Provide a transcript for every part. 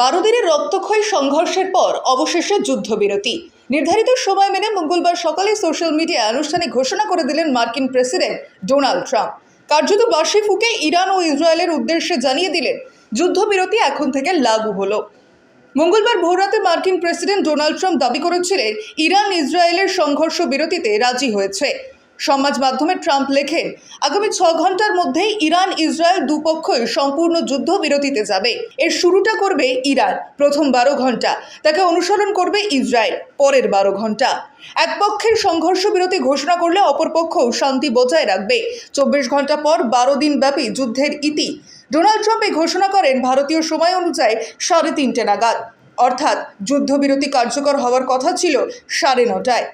বারো দিনের রক্তক্ষয়ী সংঘর্ষের পর অবশেষে যুদ্ধবিরতি। নির্ধারিত সময় মেনে মঙ্গলবার সকালে সোশ্যাল মিডিয়ায় আনুষ্ঠানিক ঘোষণা করে দিলেন মার্কিন প্রেসিডেন্ট ডোনাল্ড ট্রাম্প। কার্যত বার্ষি ফুকে ইরান ও ইসরায়েলের উদ্দেশ্যে জানিয়ে দিলেন, যুদ্ধবিরতি এখন থেকে লাগু হলো। মঙ্গলবার ভোররাতে মার্কিন প্রেসিডেন্ট ডোনাল্ড ট্রাম্প দাবি করেছিলেন ইরান ইসরায়েলের সংঘর্ষ বিরতিতে রাজি হয়েছে। সমাজ মাধ্যমে ট্রাম্প লেখেন, আগামী ছ ঘণ্টার মধ্যেই ইরান ইসরায়েল দুপক্ষই সম্পূর্ণ যুদ্ধ বিরতিতে যাবে। এর শুরুটা করবে ইরান, প্রথম বারো ঘণ্টা। তাকে অনুসরণ করবে ইসরায়েল, পরের বারো ঘণ্টা। এক পক্ষের সংঘর্ষ বিরতি ঘোষণা করলে অপরপক্ষও শান্তি বজায় রাখবে। চব্বিশ ঘণ্টা পর বারো দিন ব্যাপী যুদ্ধের ইতি। ডোনাল্ড ট্রাম্প এই ঘোষণা করেন, ভারতীয় সময় অনুযায়ী সাড়ে তিনটে নাগাদ। অর্থাৎ যুদ্ধবিরতি কার্যকর হওয়ার কথা ছিল সাড়ে নটায়।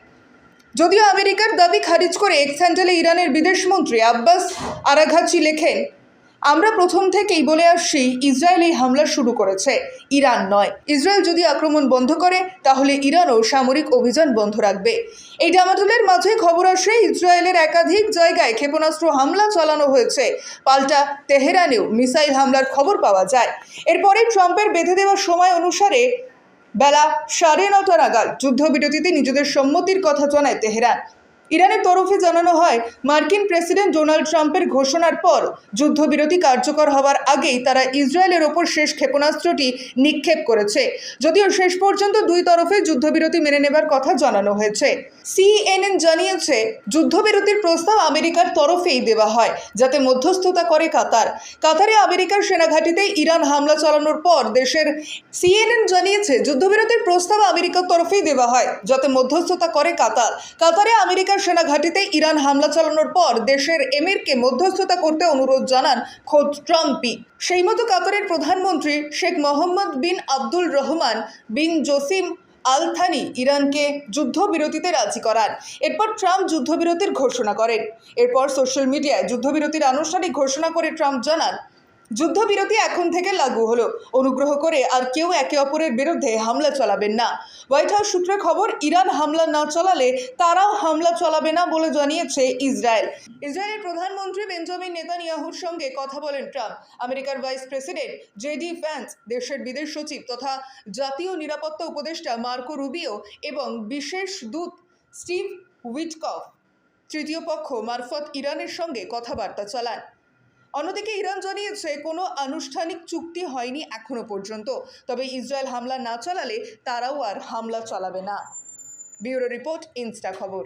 যদিও আমেরিকার দাবি খারিজ করে এক্স হ্যান্ডেলে ইরানের বিদেশমন্ত্রী আব্বাস আরাঘাচি লেখেন, আমরা প্রথম থেকেই বলে আসছি, ইসরায়েল এই হামলা শুরু করেছে। ইরান নয়। ইসরায়েল যদি আক্রমণ বন্ধ করে, তাহলে ইরানও সামরিক অভিযান বন্ধ রাখবে। এই ডামাডোলের মাঝে খবর আসে, ইসরায়েলের একাধিক জায়গায় ক্ষেপণাস্ত্র হামলা চালানো হয়েছে। পাল্টা তেহরানেও মিসাইল হামলার খবর পাওয়া যায়। এরপরে ট্রাম্পের বেঁধে দেওয়া সময় অনুসারে বেলা সাড়ে নটা নাগাদ যুদ্ধবিরতিতে নিজেদের সম্মতির কথা জানায় তেহরান। ইরানের তরফে জানানো হয়, মার্কিন প্রেসিডেন্ট ডোনাল্ড ট্রাম্পের ঘোষণার পর যুদ্ধবিরতি কার্যকর হওয়ার আগেই তারা ইসরায়েলের ওপর শেষ ক্ষেপণাস্ত্রটি নিক্ষেপ করেছে। যদিও শেষ পর্যন্ত দুই তরফে যুদ্ধবিরতি মেনে নেবার কথা জানানো হয়েছে। সিএনএন জানিয়েছে, যুদ্ধবিরতির প্রস্তাব আমেরিকার তরফেই দেওয়া হয়, যাতে মধ্যস্থতা করে কাতার। কাতারে আমেরিকার সেনাঘাঁটিতে ইরান হামলা চালানোর পর দেশের সিএনএন জানিয়েছে, যুদ্ধবিরতির প্রস্তাব আমেরিকার তরফেই দেওয়া হয়, যাতে মধ্যস্থতা করে কাতার। কাতারে আমেরিকার সেনাঘাঁটিতে ইরান হামলা চালানোর পর দেশের এমিরকে মধ্যস্থতা করতে অনুরোধ জানান খোদ ট্রাম্পই। সেই মতো কাতারের প্রধানমন্ত্রী Sheikh Mohammed bin Abdul Rahman bin Jassim Al Thani ইরানকে যুদ্ধবিরতিতে রাজি করান। এরপর ট্রাম্প যুদ্ধবিরতির ঘোষণা করেন। এরপর সোশ্যাল মিডিয়ায় যুদ্ধবিরতির আনুষ্ঠানিক ঘোষণা করে ট্রাম্প জানান যুদ্ধবিরতি এখন থেকে লাগু হলো। অনুগ্রহ করে আর কেউ একে অপরের বিরুদ্ধে হামলা চালাবেন না। হোয়াইট হাউস সূত্রে খবর, ইরান হামলা না চালালে তারাও হামলা চালাবে না বলে জানিয়েছে ইসরায়েল। ইসরায়েলের প্রধানমন্ত্রী বেঞ্জামিন নেতানিয়াহুর সঙ্গে কথা বলেন ট্রাম্প। আমেরিকার ভাইস প্রেসিডেন্ট জেডি ফ্যান্স দেশের বিদেশ সচিব তথা জাতীয় নিরাপত্তা উপদেষ্টা মার্কো রুবিও এবং বিশেষ দূত স্টিভ উইটকফ, তৃতীয় পক্ষ মারফত ইরানের সঙ্গে কথাবার্তা চালান। অন্যদিকে ইরান জানিয়েছে, কোনো আনুষ্ঠানিক চুক্তি হয়নি এখনও পর্যন্ত। তবে ইসরায়েল হামলা না চালালে তারাও আর হামলা চালাবে না। ব্যুরো রিপোর্ট, ইনস্টা খবর।